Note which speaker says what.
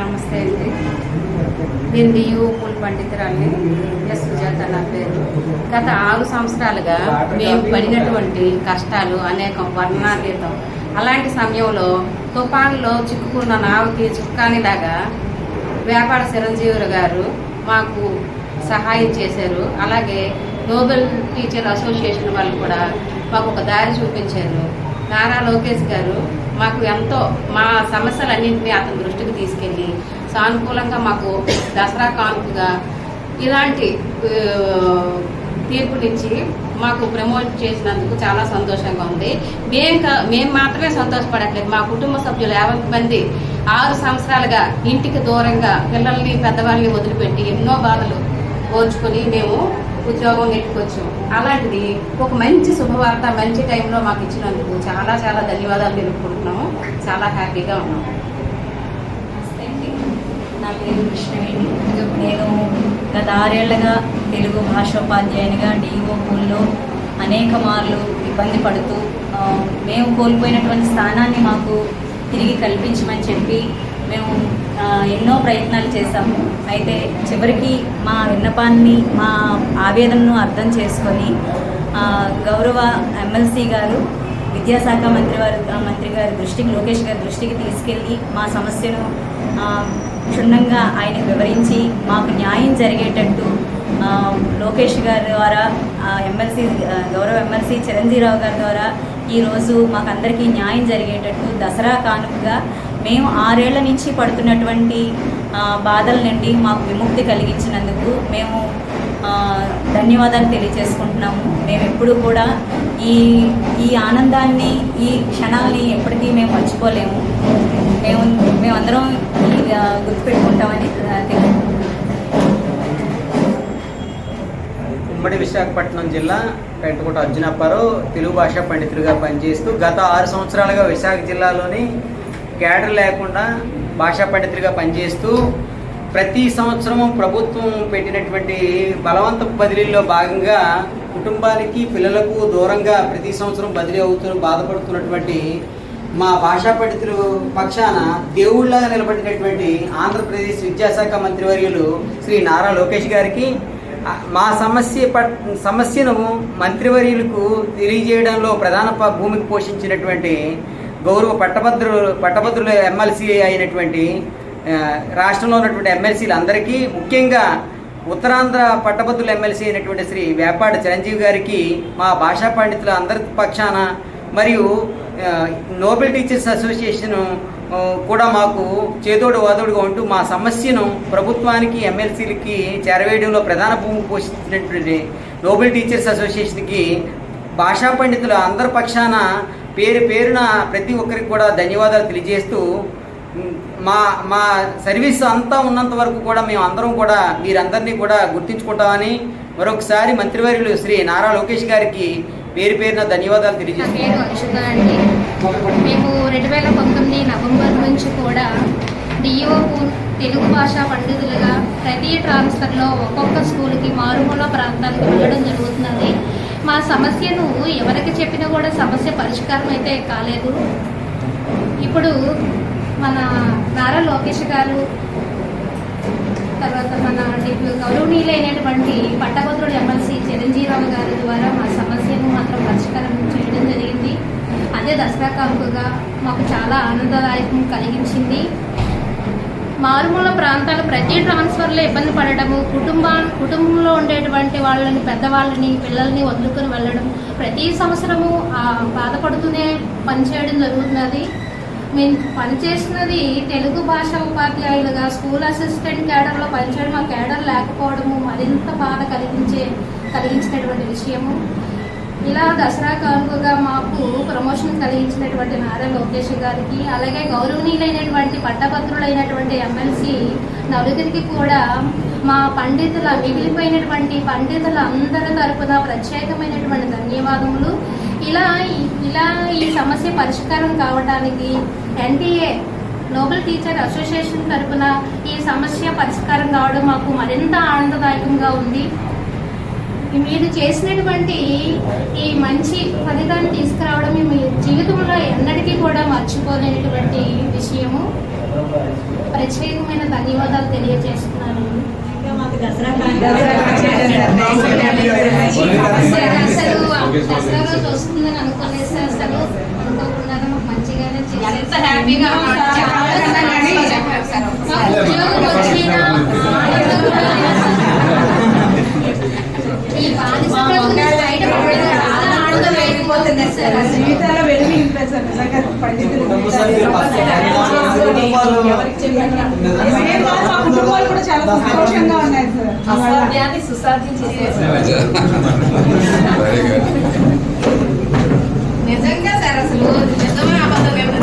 Speaker 1: నమస్తే అండి నేను డియూ పూల్ పండితురాల్ని ఎస్ సుజాత నా పేరు. గత ఆరు సంవత్సరాలుగా మేము పడినటువంటి కష్టాలు అనేకం వర్ణాతీతం. అలాంటి సమయంలో తుఫాన్లో చిక్కుకున్న నావకి చుక్కానిలాగా వ్యాపార చిరంజీవులు గారు మాకు సహాయం చేశారు. అలాగే నోబెల్ టీచర్ అసోసియేషన్ వాళ్ళు కూడా మాకు ఒక దారి చూపించారు. నారా లోకేష్ గారు మాకు ఎంతో మా సమస్యలన్నింటినీ అతని దృష్టికి తీసుకెళ్ళి సానుకూలంగా మాకు దసరా కానుకగా ఇలాంటి తీర్పునిచ్చి మాకు ప్రమోట్ చేసినందుకు చాలా సంతోషంగా ఉంది. మేము కా- మేము మాత్రమే సంతోషపడట్లేదు. మా కుటుంబ సభ్యులు యాభై మంది ఆరు సంవత్సరాలుగా ఇంటికి దూరంగా పిల్లల్ని పెద్దవాళ్ళని వదిలిపెట్టి ఎన్నో బాధలు ఓర్చుకొని మేము ఉద్యోగం నెట్టుకోవచ్చు అలాంటిది ఒక మంచి శుభవార్త మంచి టైంలో మాకు ఇచ్చినందుకు చాలా చాలా ధన్యవాదాలు తెలుపుకుంటున్నాము. చాలా హ్యాపీగా ఉన్నాము
Speaker 2: నా పేరు కృష్ణవేణి. నేను గత ఆరేళ్ళుగా తెలుగు భాషోపాధ్యాయునిగా డిఓ పూల్లో అనేక మార్లు ఇబ్బంది పడుతూ మేము కోల్పోయినటువంటి స్థానాన్ని మాకు తిరిగి కల్పించమని చెప్పి మేము ఎన్నో ప్రయత్నాలు చేశాము. అయితే చివరికి మా విన్నపాన్ని మా ఆవేదనను అర్థం చేసుకొని గౌరవ ఎమ్మెల్సీ గారు విద్యాశాఖ మంత్రి వారు మంత్రి గారి దృష్టికి లోకేష్ గారి దృష్టికి తీసుకెళ్ళి మా సమస్యను క్షుణ్ణంగా ఆయన వివరించి మాకు న్యాయం జరిగేటట్టు లోకేష్ గారి ద్వారా ఎమ్మెల్సీ గౌరవ ఎమ్మెల్సీ చిరంజీరావు గారి ద్వారా ఈరోజు మాకందరికీ న్యాయం జరిగేటట్టు దసరా కానుకగా మేము ఆరేళ్ళ నుంచి పడుతున్నటువంటి బాధల నుండి మాకు విముక్తి కలిగించినందుకు మేము ధన్యవాదాలు తెలియజేసుకుంటున్నాము. మేము ఎప్పుడు కూడా ఈ ఈ ఆనందాన్ని ఈ క్షణాలని ఎప్పటికీ మేము మర్చిపోలేము. మేము మేమందరం ఈ, గుర్తుపెట్టుకుంటామని
Speaker 3: ఉమ్మడి విశాఖపట్నం జిల్లా పెంటకోట అర్జునప్పారావు తెలుగు భాషా పండితుడిగా పనిచేస్తూ గత ఆరు సంవత్సరాలుగా విశాఖ జిల్లాలోని క్యాడర్ లేకుండా భాషా పండితుడిగా పనిచేస్తూ ప్రతి సంవత్సరం ప్రభుత్వం పెట్టినటువంటి బలవంత బదిలీలో భాగంగా కుటుంబానికి పిల్లలకు దూరంగా ప్రతి సంవత్సరం బదిలీ అవుతూ బాధపడుతున్నటువంటి మా భాషా పండితులు పక్షాన దేవుళ్ళగా నిలబడినటువంటి ఆంధ్రప్రదేశ్ విద్యాశాఖ మంత్రివర్యులు శ్రీ నారా లోకేష్ గారికి మా సమస్య పట్ సమస్యను మంత్రివర్యులకు తెలియజేయడంలో ప్రధాన భూమికి పోషించినటువంటి గౌరవ పట్టభద్రు పట్టభద్రుల ఎమ్మెల్సీ అయినటువంటి రాష్ట్రంలో ఉన్నటువంటి ఎమ్మెల్సీలు అందరికీ ముఖ్యంగా ఉత్తరాంధ్ర పట్టభద్రుల ఎమ్మెల్సీ అయినటువంటి శ్రీ వేపాడ చిరంజీవి గారికి మా భాషా పండితుల అందరి పక్షాన మరియు నోబెల్ టీచర్స్ అసోసియేషన్ కూడా మాకు చేదోడు వాదోడుగా ఉంటూ మా సమస్యను ప్రభుత్వానికి ఎమ్మెల్సీలకి చేరవేయడంలో ప్రధాన భూమి పోషించినటువంటి నోబెల్ టీచర్స్ అసోసియేషన్కి భాషా పండితుల అందరి పక్షాన పేరు పేరున ప్రతి ఒక్కరికి కూడా ధన్యవాదాలు తెలియజేస్తూ మా మా సర్వీస్ అంతా ఉన్నంత వరకు కూడా మేము అందరం కూడా మీరందరినీ కూడా గుర్తించుకుంటామని మరొకసారి మంత్రివర్యులు శ్రీ నారా లోకేష్ గారికి పేరు పేరున ధన్యవాదాలు
Speaker 4: నా అండి. మేము రెండు వేల పంతొమ్మిది నవంబర్ నుంచి కూడా డిఓ తెలుగు భాషా పండితులుగా ప్రతి ట్రాన్స్ఫర్లో ఒక్కొక్క స్కూల్కి మారుమూల ప్రాంతాలకు వెళ్ళడం జరుగుతున్నది. మా సమస్యను ఎవరికి చెప్పినా కూడా సమస్య పరిష్కారం అయితే కాలేదు. ఇప్పుడు మన నారా లోకేష్ గారు తర్వాత మన డిప్యూ గౌరవనీయులైనటువంటి పట్టభద్రుడు ఎమ్మెల్సీ చిరంజీరావు గారి ద్వారా మా సమస్యను మాత్రం పరిష్కారం చేయడం జరిగింది. అదే దసరా కానుకగా మాకు చాలా ఆనందదాయకం కలిగించింది. మారుమూల ప్రాంతాలు ప్రతి ట్రాన్స్ఫర్లో ఇబ్బంది పడడము కుటుంబా కుటుంబంలో ఉండేటువంటి వాళ్ళని పెద్దవాళ్ళని పిల్లల్ని వదులుకొని వెళ్ళడం ప్రతి సంవత్సరము బాధపడుతూనే పనిచేయడం జరుగుతున్నది. మేము పనిచేస్తున్నది తెలుగు భాష ఉపాధ్యాయులుగా స్కూల్ అసిస్టెంట్ క్యాడర్లో పనిచేయడం ఆ క్యాడర్ లేకపోవడము మరింత బాధ కలిగించే కలిగించినటువంటి విషయము. ఇలా దసరా కానుకగా మాకు ప్రమోషన్ కలిగించినటువంటి నారా లోకేష్ గారికి అలాగే గౌరవనీయులైనటువంటి పట్టభద్రులైనటువంటి ఎమ్మెల్సీ నలుగురికి కూడా మా పండితుల మిగిలిపోయినటువంటి పండితుల అందరి తరపున ప్రత్యేకమైనటువంటి ధన్యవాదములు. ఇలా ఇలా ఈ సమస్య పరిష్కారం కావడానికి ఎన్టీఏ నోబెల్ టీచర్ అసోసియేషన్ తరపున ఈ సమస్య పరిష్కారం కావడం మాకు మరింత ఆనందదాయకంగా ఉంది. మీరు చేసినటువంటి ఈ మంచి ఫలితాన్ని తీసుకురావడం మీ జీవితంలో ఎన్నటికీ కూడా మర్చిపోలేనటువంటి విషయము. ప్రత్యేకమైన ధన్యవాదాలు తెలియజేస్తున్నాను. అసలు దసరా రోజు వస్తుందని అనుకోలేదు అసలు అనుకోకుండా మాకు మంచిగానే చేశారు.
Speaker 1: ఎంత హ్యాపీగా ఉన్నాడో చాలా సంతోషంగా చెప్పారు సార్
Speaker 4: మాకు ఉద్యోగం వచ్చిన ఆనందం కూడా ఈ బానిస ప్రభుత్వం నుంచి బయటపడడం చాలా ఆనందం వేయకపోతుంది సార్ అసలు.
Speaker 5: జీవితాల్లో వెలుగు నిజంగా పండితులు
Speaker 3: కుటుంబాలు
Speaker 5: కూడా చాలా సంతోషంగా ఉన్నాయి సార్.
Speaker 1: నిజంగా సార్ అసలు నిజమే అబద్ధం ఏమో